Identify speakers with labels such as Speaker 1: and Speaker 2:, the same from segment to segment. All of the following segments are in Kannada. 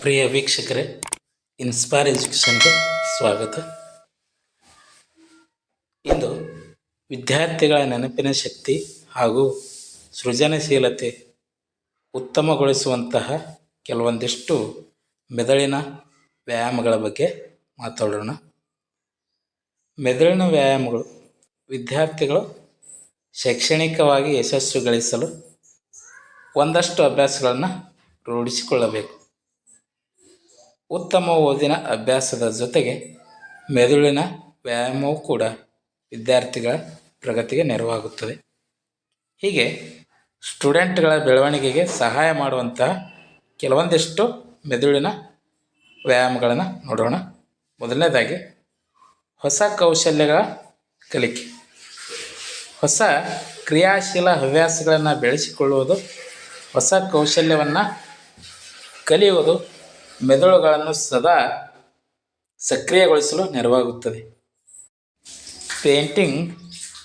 Speaker 1: ಪ್ರಿಯ ವೀಕ್ಷಕರೇ ಇನ್ಸ್ಪೈರ್ ಎಜುಕೇಷನ್ಗೆ ಸ್ವಾಗತ. ಇಂದು ವಿದ್ಯಾರ್ಥಿಗಳ ನೆನಪಿನ ಶಕ್ತಿ ಹಾಗೂ ಸೃಜನಶೀಲತೆ ಉತ್ತಮಗೊಳಿಸುವಂತಹ ಕೆಲವೊಂದಿಷ್ಟು ಮೆದುಳಿನ ವ್ಯಾಯಾಮಗಳ ಬಗ್ಗೆ ಮಾತಾಡೋಣ. ಮೆದುಳಿನ ವ್ಯಾಯಾಮಗಳು ವಿದ್ಯಾರ್ಥಿಗಳು ಶೈಕ್ಷಣಿಕವಾಗಿ ಯಶಸ್ಸು ಗಳಿಸಲು ಒಂದಷ್ಟು ಅಭ್ಯಾಸಗಳನ್ನು ರೂಢಿಸಿಕೊಳ್ಳಬೇಕು. ಉತ್ತಮ ಓದಿನ ಅಭ್ಯಾಸದ ಜೊತೆಗೆ ಮೆದುಳಿನ ವ್ಯಾಯಾಮವೂ ಕೂಡ ವಿದ್ಯಾರ್ಥಿಗಳ ಪ್ರಗತಿಗೆ ನೆರವಾಗುತ್ತದೆ. ಹೀಗೆ ಸ್ಟೂಡೆಂಟ್ಗಳ ಬೆಳವಣಿಗೆಗೆ ಸಹಾಯ ಮಾಡುವಂತಹ ಕೆಲವೊಂದಿಷ್ಟು ಮೆದುಳಿನ ವ್ಯಾಯಾಮಗಳನ್ನು ನೋಡೋಣ. ಮೊದಲನೇದಾಗಿ ಹೊಸ ಕೌಶಲ್ಯಗಳ ಕಲಿಕೆ. ಹೊಸ ಕ್ರಿಯಾಶೀಲ ಹವ್ಯಾಸಗಳನ್ನು ಬೆಳೆಸಿಕೊಳ್ಳುವುದು, ಹೊಸ ಕೌಶಲ್ಯವನ್ನು ಕಲಿಯುವುದು ಮೆದುಳುಗಳನ್ನು ಸದಾ ಸಕ್ರಿಯಗೊಳಿಸಲು ನೆರವಾಗುತ್ತದೆ. ಪೇಂಟಿಂಗ್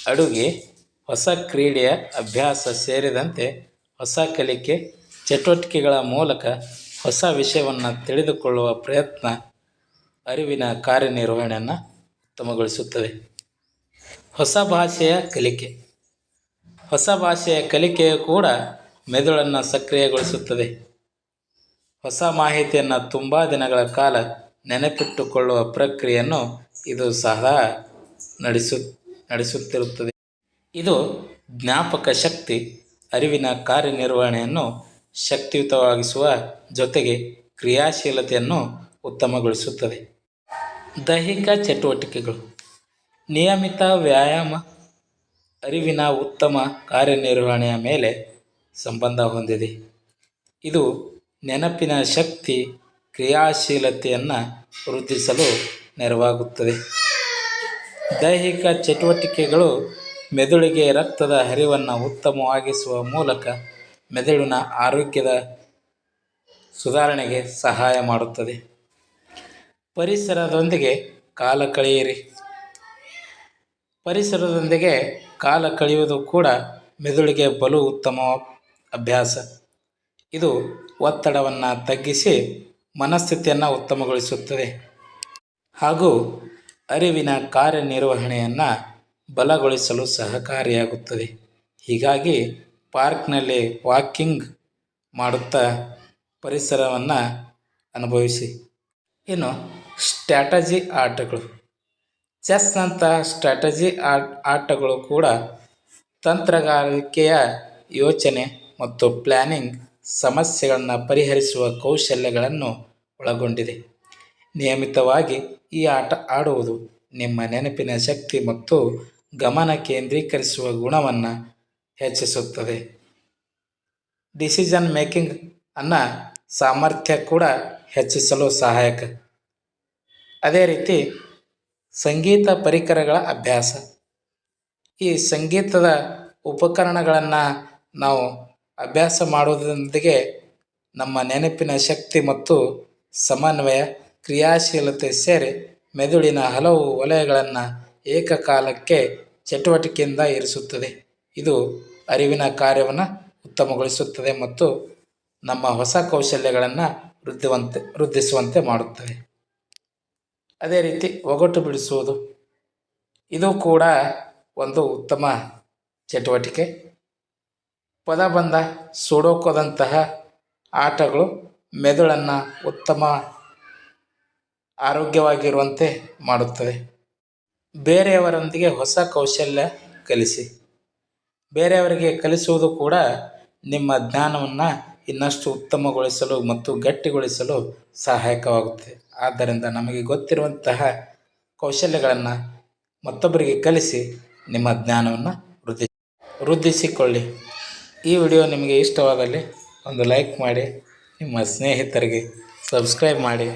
Speaker 1: ಅಡುಗೆ, ಹೊಸ ಕ್ರೀಡೆಯ ಅಭ್ಯಾಸ ಸೇರಿದಂತೆ ಹೊಸ ಕಲಿಕೆ, ಚಟುವಟಿಕೆಗಳ ಮೂಲಕ ಹೊಸ ವಿಷಯವನ್ನು ತಿಳಿದುಕೊಳ್ಳುವ ಪ್ರಯತ್ನ ಅರಿವಿನ ಕಾರ್ಯನಿರ್ವಹಣೆಯನ್ನು ಉತ್ತಮಗೊಳಿಸುತ್ತದೆ. ಹೊಸ ಭಾಷೆಯ ಕಲಿಕೆ. ಹೊಸ ಭಾಷೆಯ ಕಲಿಕೆಯು ಕೂಡ ಮೆದುಳನ್ನು ಸಕ್ರಿಯಗೊಳಿಸುತ್ತದೆ. ಹೊಸ ಮಾಹಿತಿಯನ್ನು ತುಂಬ ದಿನಗಳ ಕಾಲ ನೆನಪಿಟ್ಟುಕೊಳ್ಳುವ ಪ್ರಕ್ರಿಯೆಯನ್ನು ಇದು ಸಹ ನಡೆಸು, ನಡೆಸುತ್ತಿರುತ್ತದೆ. ಇದು ಜ್ಞಾಪಕ ಶಕ್ತಿ, ಅರಿವಿನ ಕಾರ್ಯನಿರ್ವಹಣೆಯನ್ನು ಶಕ್ತಿಯುತವಾಗಿಸುವ ಜೊತೆಗೆ ಕ್ರಿಯಾಶೀಲತೆಯನ್ನು ಉತ್ತಮಗೊಳಿಸುತ್ತದೆ. ದೈಹಿಕ ಚಟುವಟಿಕೆಗಳು. ನಿಯಮಿತ ವ್ಯಾಯಾಮ, ಅರಿವಿನ ಉತ್ತಮ ಕಾರ್ಯನಿರ್ವಹಣೆಯ ಮೇಲೆ ಸಂಬಂಧ ಹೊಂದಿದೆ. ಇದು ನೆನಪಿನ ಶಕ್ತಿ ಕ್ರಿಯಾಶೀಲತೆಯನ್ನು ವೃದ್ಧಿಸಲು ನೆರವಾಗುತ್ತದೆ. ದೈಹಿಕ ಚಟುವಟಿಕೆಗಳು ಮೆದುಳಿಗೆ ರಕ್ತದ ಹರಿವನ್ನು ಉತ್ತಮವಾಗಿಸುವ ಮೂಲಕ ಮೆದುಳಿನ ಆರೋಗ್ಯದ ಸುಧಾರಣೆಗೆ ಸಹಾಯ ಮಾಡುತ್ತದೆ. ಪರಿಸರದೊಂದಿಗೆ ಕಾಲ ಕಳೆಯಿರಿ. ಪರಿಸರದೊಂದಿಗೆ ಕಾಲ ಕಳೆಯುವುದು ಕೂಡ ಮೆದುಳಿಗೆ ಬಲು ಉತ್ತಮ ಅಭ್ಯಾಸ. ಇದು ಒತ್ತಡವನ್ನು ತಗ್ಗಿಸಿ ಮನಸ್ಥಿತಿಯನ್ನು ಉತ್ತಮಗೊಳಿಸುತ್ತದೆ. ಹಾಗೂ ಅರಿವಿನ ಕಾರ್ಯನಿರ್ವಹಣೆಯನ್ನು ಬಲಗೊಳಿಸಲು ಸಹಕಾರಿಯಾಗುತ್ತದೆ. ಹೀಗಾಗಿ ಪಾರ್ಕ್ನಲ್ಲಿ ವಾಕಿಂಗ್ ಮಾಡುತ್ತಾ ಪರಿಸರವನ್ನು ಅನುಭವಿಸಿ. ಇನ್ನು ಸ್ಟ್ರಾಟಜಿ ಆಟಗಳು. ಚೆಸ್ನಂತಹ ಸ್ಟ್ರಾಟಜಿ ಆಟ, ಆಟಗಳು ಕೂಡ ತಂತ್ರಗಾರಿಕೆಯ ಯೋಚನೆ ಮತ್ತು ಪ್ಲ್ಯಾನಿಂಗ್ ಸಮಸ್ಯೆಗಳನ್ನು ಪರಿಹರಿಸುವ ಕೌಶಲ್ಯಗಳನ್ನು ಒಳಗೊಂಡಿದೆ. ನಿಯಮಿತವಾಗಿ ಈ ಆಟ ಆಡುವುದು ನಿಮ್ಮ ನೆನಪಿನ ಶಕ್ತಿ ಮತ್ತು ಗಮನ ಕೇಂದ್ರೀಕರಿಸುವ ಗುಣವನ್ನು ಹೆಚ್ಚಿಸುತ್ತದೆ. ಡಿಸಿಷನ್ ಮೇಕಿಂಗ್ ಅನ್ನು ಸಾಮರ್ಥ್ಯ ಕೂಡ ಹೆಚ್ಚಿಸಲು ಸಹಾಯಕ. ಅದೇ ರೀತಿ ಸಂಗೀತ ಪರಿಕರಗಳ ಅಭ್ಯಾಸ. ಈ ಸಂಗೀತದ ಉಪಕರಣಗಳನ್ನು ನಾವು ಅಭ್ಯಾಸ ಮಾಡುವುದರೊಂದಿಗೆ ನಮ್ಮ ನೆನಪಿನ ಶಕ್ತಿ ಮತ್ತು ಸಮನ್ವಯ, ಕ್ರಿಯಾಶೀಲತೆ ಸೇರಿ ಮೆದುಳಿನ ಹಲವು ವಲಯಗಳನ್ನು ಏಕಕಾಲಕ್ಕೆ ಚಟುವಟಿಕೆಯಿಂದ ಇರಿಸುತ್ತದೆ. ಇದು ಅರಿವಿನ ಕಾರ್ಯವನ್ನು ಉತ್ತಮಗೊಳಿಸುತ್ತದೆ ಮತ್ತು ನಮ್ಮ ಹೊಸ ಕೌಶಲ್ಯಗಳನ್ನು ವೃದ್ಧಿವಂತೆ, ವೃದ್ಧಿಸುವಂತೆ ಮಾಡುತ್ತದೆ. ಅದೇ ರೀತಿ ಒಗಟು ಬಿಡಿಸುವುದು. ಇದು ಕೂಡ ಒಂದು ಉತ್ತಮ ಚಟುವಟಿಕೆ. ಪದಬಂಧ ಸುಡೋಕೋದಂತಹ ಆಟಗಳು ಮೆದುಳನ್ನು ಉತ್ತಮ ಆರೋಗ್ಯವಾಗಿರುವಂತೆ ಮಾಡುತ್ತದೆ. ಬೇರೆಯವರೊಂದಿಗೆ ಹೊಸ ಕೌಶಲ್ಯ ಕಲಿಸಿ. ಬೇರೆಯವರಿಗೆ ಕಲಿಸುವುದು ಕೂಡ ನಿಮ್ಮ ಜ್ಞಾನವನ್ನು ಇನ್ನಷ್ಟು ಉತ್ತಮಗೊಳಿಸಲು ಮತ್ತು ಗಟ್ಟಿಗೊಳಿಸಲು ಸಹಾಯಕವಾಗುತ್ತದೆ. ಆದ್ದರಿಂದ ನಮಗೆ ಗೊತ್ತಿರುವಂತಹ ಕೌಶಲ್ಯಗಳನ್ನು ಮತ್ತೊಬ್ಬರಿಗೆ ಕಲಿಸಿ ನಿಮ್ಮ ಜ್ಞಾನವನ್ನು ವೃದ್ಧಿ ವೃದ್ಧಿಸಿಕೊಳ್ಳಿ. ಈ ವಿಡಿಯೋ ನಿಮಗೆ ಇಷ್ಟವಾದಲ್ಲಿ ಒಂದು ಲೈಕ್ ಮಾಡಿ ನಿಮ್ಮ ಸ್ನೇಹಿತರಿಗೆ ಸಬ್ಸ್ಕ್ರೈಬ್ ಮಾಡಿ.